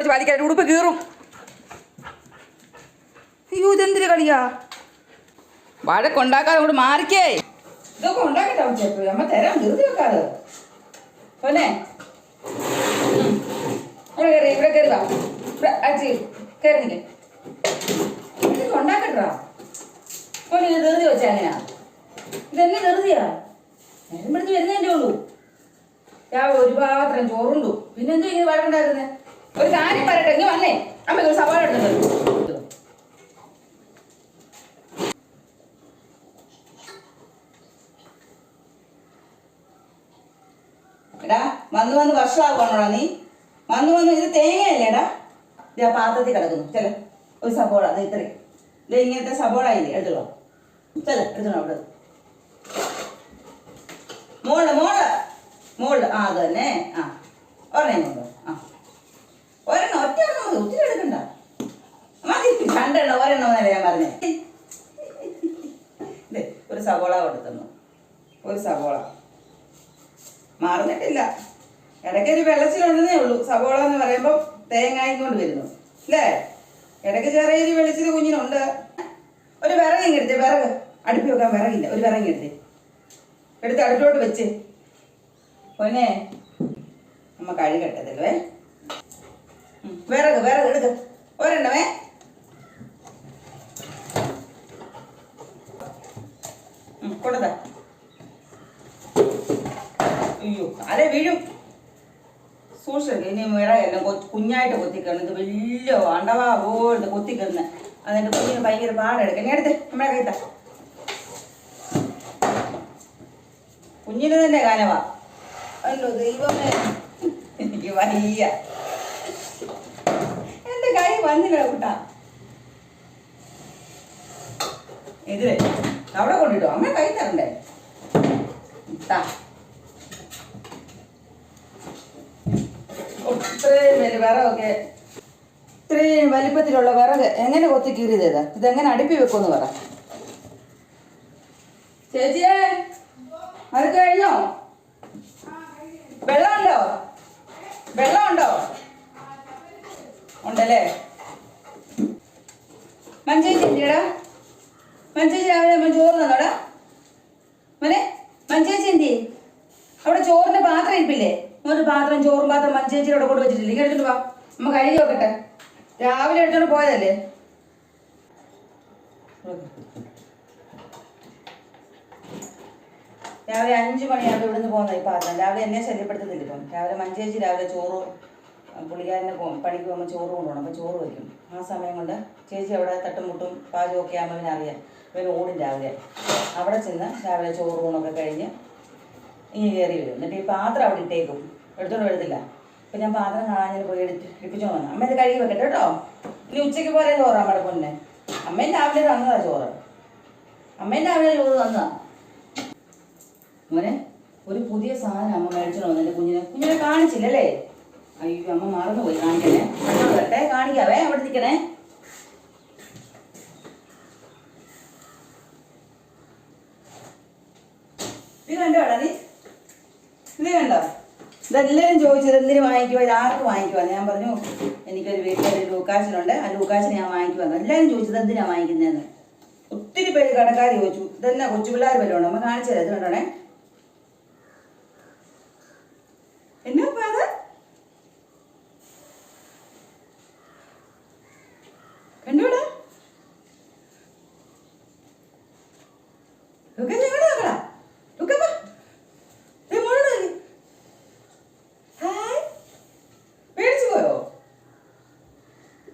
ഓടിച്ച് വലിക്കാൻ ഉടുപ്പ് കീറും. അയ്യോ ഇതെന്തൊരു കളിയാ? വഴക്കുണ്ടാക്കാതെ അങ്ങോട്ട് മാറിക്കേ. ഇതൊക്കെ ഉണ്ടാക്കട്ടെ അമ്മ തരാം ധൃതി വെക്കാതെ. പോനെ ഉം. ഇവിടെ കയറി ഇവിടെ കയറി വാ. ഇവിടെ അച്ഛി കയറി നിൽക്കേ ഇതൊക്കെ ഉണ്ടാക്കട്ടാ പോനെ ഇത് ധൃതി വെച്ചാ എങ്ങനെയാ ഇതെന്നെ ധൃതിയാ. ഉള്ളൂ. രാവിലെ ഒരു പാത്രം ചോറുണ്ടു. പിന്നെന്തോ ഇങ്ങനെ വഴക്കുണ്ടാക്കുന്നത്? ഒരു കാര്യം പറയട്ടെ ഇങ്ങ് വന്നേ. അമ്മ ഒരു സവാള എടുത്തത് എടാ വന്ന് വന്ന് വർഷമാകണോടാ നീ? വന്ന് വന്ന് ഇത് തേങ്ങയല്ലേടാ ഇത് ആ പാത്രത്തിൽ കിടക്കുന്നു. ചില ഒരു സബോള അത് ഇത്രയും ഇത് ഇങ്ങനത്തെ സബോള ഇല്ലേ? എടുത്തോ. ചില എടുത്തോ അവിടെ. മോൾ മോൾ. മോൾ ആ അത് തന്നെ. ആ ഒരെണ്ണം ആ ഒരെണ്ണം ഒറ്റ എണ്ണം മതി ഒത്തിരി എടുക്കണ്ട മതി രണ്ടെണ്ണം ഒരെണ്ണം എന്നല്ല ഞാൻ പറഞ്ഞേ ദേ, ഒരു സവോള കൊടുത്തുന്നു ഒരു സവോള. മാറുന്നിട്ടില്ല. ഇടയ്ക്കൊരു വെള്ളച്ചിലുണ്ടെന്നേ ഉള്ളൂ. സവോള എന്ന് പറയുമ്പോൾ തേങ്ങായും കൊണ്ട് വരുന്നു. അല്ലേ? ഇടയ്ക്ക് ചെറിയൊരു വെളിച്ചിൽ കുഞ്ഞിനുണ്ട്. ഒരു വിറക് ഇങ്ങെടുത്തേ വിറക്. അടുപ്പി വെക്കാൻ വിറകില്ല. ഒരു വിറക് എടുത്തേ. എടുത്ത് അടുപ്പിലോട്ട് വെച്ച്. പൊന്നെ നമ്മ കഴുകട്ടതല്ലേ വിറക് വിറക് എടുക്ക. ഒരെണ്ണമേ. ഉം, കൊണ്ടുതാ അയ്യോ അതെ വീഴും. സൂക്ഷിച്ചു ഇനി വിറകെല്ലാം കൊ കുഞ്ഞായിട്ട് കൊത്തിക്കണം ഇത് വലിയ അണ്ടവാ പോലത്തെ കൊത്തിക്കുന്നത് എന്നിട്ട് കുഞ്ഞിന് ഭയങ്കര പാടെടുക്കണം നീ എടുത്തേ നമ്മളെ കൈത്താ കുഞ്ഞിന് തന്നെ കാനവാ. അല്ലോ ദൈവമേ. എനിക്ക് വയ്യ. എന്റെ കൈ വന്നില്ല കൂട്ടാ. ഇതിലെ അവിടെ കൊണ്ടിട്ടോ? അമ്മ കൈ തരണ്ടേ? ഇത്രയും വലിയ വിറകൊക്കെ ഇത്രയും വലിപ്പത്തിലുള്ള വിറക് എങ്ങനെ കൊത്തി കീറിയതേതാ ഇതെങ്ങനെ അടുപ്പി വെക്കുമെന്ന് പറ. ചേച്ചിയേ അത് കഴിഞ്ഞോ? വെള്ളമുണ്ടോ? വെള്ളമുണ്ടോ? ഉണ്ടല്ലേ? മഞ്ചേ ചേച്ചിയടാ മഞ്ചേച്ചി രാവിലെ അമ്മ ചോറ് തന്നോടാ? മോനെ മഞ്ചേച്ചി എന്തി അവിടെ ചോറിന്റെ പാത്രം ഇരിപ്പില്ലേ? ഒരു പാത്രം ചോറും പാത്രം മഞ്ചേച്ചിയുടെ അവിടെ കൊണ്ട് വെച്ചിട്ടില്ല? ഇങ്ങനെ എടുത്തിട്ട് വാ. നമുക്ക് കഴുകി നോക്കട്ടെ. രാവിലെ എടുത്തോണ്ട് പോയതല്ലേ? രാവിലെ അഞ്ച് മണിയാകുമ്പോൾ ഇവിടുന്ന് പോകുന്ന ഈ പാത്രം. രാവിലെ എന്നെ ശല്യപ്പെടുത്തുന്നില്ല ഇപ്പം. രാവിലെ മഞ്ചേച്ചി രാവിലെ ചോറ് പുള്ളിക്കാരനെ പോകും പണിക്ക് പോകുമ്പോൾ ചോറ് കൊണ്ടുപോകണം. അപ്പോൾ ചോറ് വയ്ക്കും. ആ സമയം കൊണ്ട് ചേച്ചി അവിടെ തട്ടും മുട്ടും പാചകമൊക്കെ ആകുമ്പോൾ പിന്നെ അറിയാം. ഇവൻ ഓടും രാവിലെ. അവിടെ ചെന്ന് രാവിലെ ചോറ് ഊണൊക്കെ കഴിഞ്ഞ് ഇനി കയറി വരും. എന്നിട്ട് ഈ പാത്രം അവിടെ ഇട്ടേക്കും. എടുത്തോണ്ട് വരത്തില്ല. അപ്പം ഞാൻ പാത്രം കാണാൻ പോയി എടുത്ത് എടുപ്പിച്ചു വന്നു. അമ്മ ഇത് കഴുകി വെക്കട്ടെ കേട്ടോ. ഇനി ഉച്ചയ്ക്ക് പോലെ ചോറ് അമ്മയുടെ പൊന്നെ. അമ്മയും രാവിലെ തന്നതാ ചോറ്. അമ്മയും രാവിലെ ചോറ് തന്നതാ. മോനെ ഒരു പുതിയ സാധനം അമ്മ മേടിച്ചോ എന്റെ കുഞ്ഞിനെ കുഞ്ഞിനെ കാണിച്ചില്ലല്ലേ? അയ്യോ അമ്മ മറന്നുപോയി കാണിക്കണേ. അങ്ങോട്ട് വരട്ടെ കാണിക്കാവേ അവിടെ നിൽക്കണേ ഇത് കണ്ടോടാ നീ? ഇത് കണ്ടോ? ഇതെല്ലാവരും ചോദിച്ചത് എന്തിനു വാങ്ങിക്കുവാ? ഇത് ആർക്ക് വാങ്ങിക്കുവാ? ഞാൻ പറഞ്ഞു എനിക്കൊരു വീട്ടിലൊരു ലൂക്കാശനുണ്ട്. ആ ലൂക്കാച്ചിന് ഞാൻ വാങ്ങിക്കുവാന്ന് എല്ലാവരും ചോദിച്ചത് എന്തിനാണ് വാങ്ങിക്കുന്നതെന്ന്. ഒത്തിരി പേര് കടക്കാർ ചോദിച്ചു. ഇതെന്നാ കൊച്ചു പിള്ളേർ വല്ലതും നമ്മൾ അമ്മ കാണിച്ചു തരാം. കണ്ടോണേ?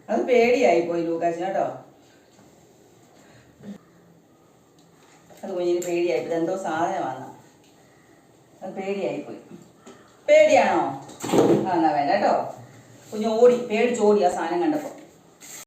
അത് പേടിയായി പോയി ലൂക്കാച്ചിന് കേട്ടോ. അത് കുഞ്ഞിന് പേടിയായി എന്തോ സാധനമാണ് അത് പേടിയായി പോയി. പേടിയാണോ? ആ എന്നാ വേണ്ട കേട്ടോ. കുഞ്ഞ് ഓടി പേടിച്ചോടി ആ സാധനം കണ്ടപ്പോൾ